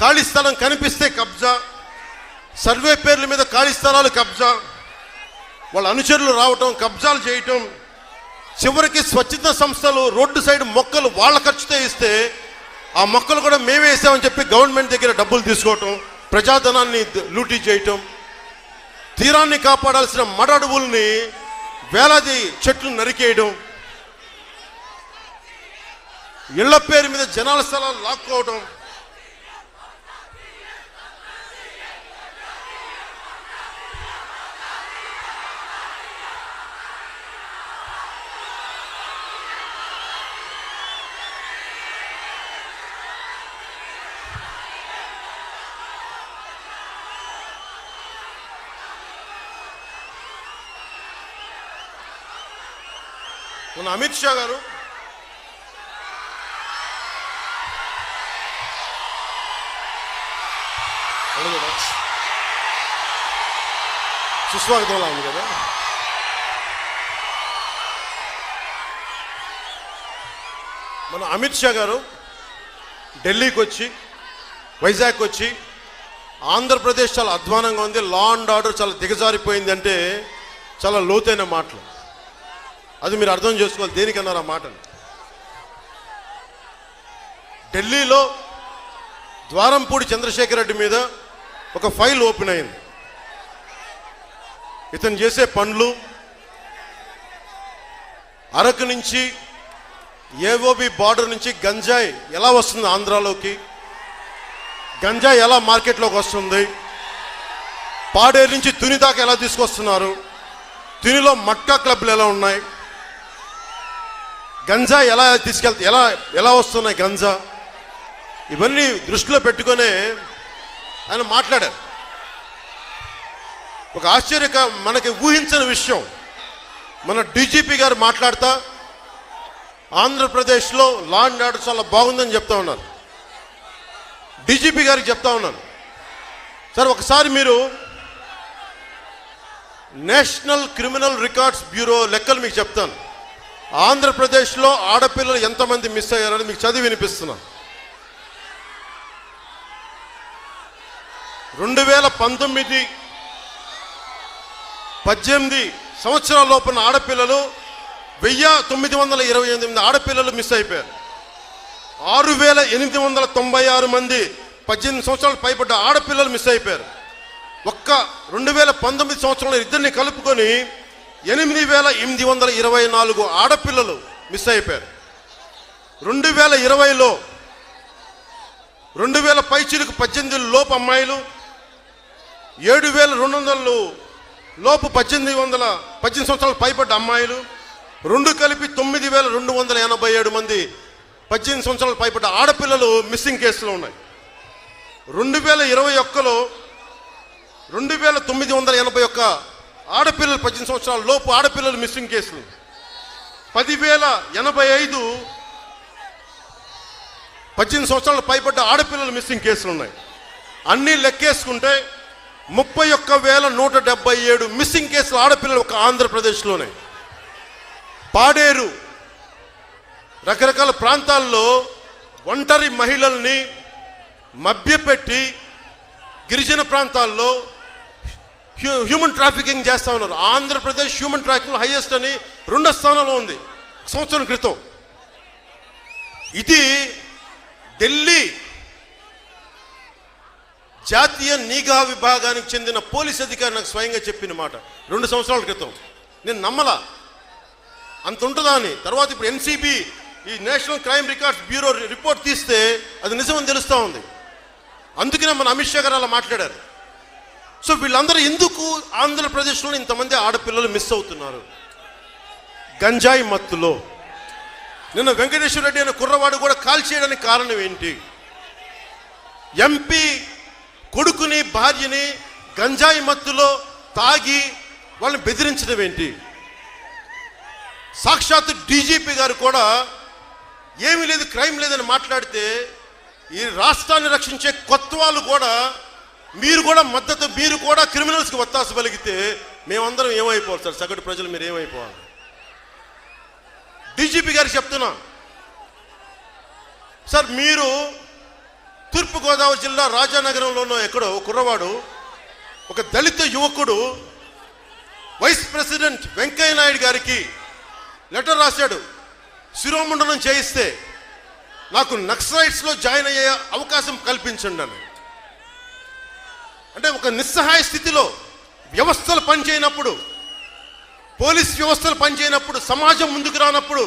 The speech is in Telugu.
ఖాళీ స్థలం కనిపిస్తే కబ్జా. సర్వే పేర్ల మీద ఖాళీ స్థలాలు కబ్జా. వాళ్ళ అనుచరులు రావటం కబ్జాలు చేయటం. చివరికి స్వచ్ఛత సంస్థలు రోడ్డు సైడ్ మొక్కలు వాళ్ళ ఖర్చుతో ఇస్తే ఆ మొక్కలు కూడా మేమే వేసామని చెప్పి గవర్నమెంట్ దగ్గర డబ్బులు తీసుకోవటం ప్రజాధనాన్ని లూటీ చేయటం. తీరాన్ని కాపాడాల్సిన మడ అడవుల్ని వేలాది చెట్లు నరికేయడం. ఇళ్ళ పేరు మీద జనాల స్థలాలు లాక్కోవడం మన అమిత్ షా గారు సుస్వాగతంలా ఉంది కదా. మన అమిత్ షా గారు ఢిల్లీకి వచ్చి వైజాగ్ వచ్చి ఆంధ్రప్రదేశ్ చాలా అధ్వానంగా ఉంది లా అండ్ ఆర్డర్ చాలా దిగజారిపోయింది అంటే చాలా లోతైన మాటలు. అది మీరు అర్థం చేసుకోవాలి. దేనికన్నారు ఆ మాటను ఢిల్లీలో ద్వారంపూడి చంద్రశేఖర్ రెడ్డి మీద ఒక ఫైల్ ఓపెన్ అయింది. ఇతను చేసే పనులు అరకు నుంచి ఏఓబి బార్డర్ నుంచి గంజాయి ఎలా వస్తుంది ఆంధ్రాలోకి? గంజాయి ఎలా మార్కెట్లోకి వస్తుంది? పాడేరు నుంచి తుని దాకా ఎలా తీసుకొస్తున్నారు? తునిలో మట్కా క్లబ్లు ఎలా ఉన్నాయి? గంజా ఎలా తీసుకెళ్తా ఎలా ఎలా వస్తున్నాయి గంజా? ఇవన్నీ దృష్టిలో పెట్టుకునే ఆయన మాట్లాడారు. ఒక ఆశ్చర్యక మనకి ఊహించని విషయం. మన డీజీపీ గారు మాట్లాడతా ఆంధ్రప్రదేశ్లో లా అండ్ ఆర్డర్ చాలా బాగుందని చెప్తా ఉన్నారు. డీజీపీ గారికి చెప్తా ఉన్నాను. సార్ ఒకసారి మీరు నేషనల్ క్రిమినల్ రికార్డ్స్ బ్యూరో లెక్కలు మీకు చెప్తాను. ఆంధ్రప్రదేశ్లో ఆడపిల్లలు ఎంతమంది మిస్ అయ్యారని మీకు చదివి వినిపిస్తున్నాను రెండు వేల పంతొమ్మిది పద్దెనిమిది సంవత్సరాల లోపల ఆడపిల్లలు వెయ్యి తొమ్మిది వందల ఇరవై ఎనిమిది ఆడపిల్లలు మిస్ అయిపోయారు. ఆరు వేల ఎనిమిది వందల తొంభై ఆరు మంది పద్దెనిమిది సంవత్సరాలు పైబడ్డ ఆడపిల్లలు మిస్ అయిపోయారు. ఒక్క రెండు వేల పంతొమ్మిది సంవత్సరంలో ఇద్దరిని కలుపుకొని ఎనిమిది వేల ఎనిమిది వందల ఇరవై నాలుగు ఆడపిల్లలు మిస్ అయిపోయారు. రెండు వేల ఇరవైలో రెండు వేల పైచిలకు పద్దెనిమిది లోపు అమ్మాయిలు ఏడు వేల రెండు వందలు లోపు పద్దెనిమిది వందల పద్దెనిమిది సంవత్సరాలు పైబడ్డ అమ్మాయిలు రెండు కలిపి తొమ్మిది వేల రెండు వందల ఎనభై ఏడు మంది పద్దెనిమిది సంవత్సరాలు పైబడ్డ ఆడపిల్లలు మిస్సింగ్ కేసులు ఉన్నాయి. రెండు వేల ఇరవై ఒక్కలో రెండు వేల తొమ్మిది వందల ఎనభై ఒక్క ఆడపిల్లలు పద్దెనిమిది సంవత్సరాల లోపు ఆడపిల్లలు మిస్సింగ్ కేసులు. పదివేల ఎనభై ఐదు పద్దెనిమిది సంవత్సరాలు పైబడ్డ ఆడపిల్లలు మిస్సింగ్ కేసులు ఉన్నాయి. అన్నీ లెక్కేసుకుంటే ముప్పై ఒక్క వేల నూట డెబ్బై ఏడు మిస్సింగ్ కేసులు ఆడపిల్లలు ఒక ఆంధ్రప్రదేశ్లోనే. పాడేరు రకరకాల ప్రాంతాల్లో ఒంటరి మహిళల్ని మభ్యపెట్టి గిరిజన ప్రాంతాల్లో హ్యూమన్ ట్రాఫికింగ్ చేస్తా ఉన్నారు. ఆంధ్రప్రదేశ్ హ్యూమన్ ట్రాఫికింగ్ హైయెస్ట్ అని రెండో స్థానంలో ఉంది. సంవత్సరం క్రితం. ఇది ఢిల్లీ జాతీయ నిఘా విభాగానికి చెందిన పోలీస్ అధికారి నాకు స్వయంగా చెప్పిన మాట. రెండు సంవత్సరాల క్రితం. నేను నమ్మలా. అంత ఉంటుందా అని. తర్వాత ఇప్పుడు ఎన్సీబీ ఈ national crime records bureau report తీస్తే అది నిజమని తెలుస్తూ ఉంది. అందుకనే మన అమిత్ షా గారు అలా మాట్లాడారు. సో వీళ్ళందరూ ఎందుకు ఆంధ్రప్రదేశ్లో ఇంతమంది ఆడపిల్లలు మిస్ అవుతున్నారు? గంజాయి మత్తులో. నిన్న వెంకటేశ్వర రెడ్డి అనే కుర్రవాడు కూడా కాల్ చేయడానికి కారణం ఏంటి? ఎంపీ కొడుకుని భార్యని గంజాయి మత్తులో తాగి వాళ్ళని బెదిరించడం ఏంటి? సాక్షాత్ డీజీపీ గారు కూడా ఏమీ లేదు క్రైమ్ లేదని మాట్లాడితే ఈ రాష్ట్రాన్ని రక్షించే కొత్త వాళ్ళు కూడా మీరు కూడా మద్దతు మీరు కూడా క్రిమినల్స్కి ఒత్తాస పలిగితే మేమందరం ఏమైపోవాలి సార్? సగటు ప్రజలు మీరు ఏమైపోవాలి? డీజీపీ గారికి చెప్తున్నా. సార్ మీరు తూర్పుగోదావరి జిల్లా రాజానగరంలోనో ఎక్కడో కుర్రవాడు ఒక దళిత యువకుడు వైస్ ప్రెసిడెంట్ వెంకయ్య నాయుడు గారికి లెటర్ రాశాడు. శిరోముండనం చేయిస్తే నాకు నక్సలైట్స్లో జాయిన్ అయ్యే అవకాశం కల్పించండి అని. అంటే ఒక నిస్సహాయ స్థితిలో వ్యవస్థలు పనిచేయనప్పుడు పోలీస్ వ్యవస్థలు పనిచేయనప్పుడు సమాజం ముందుకు రానప్పుడు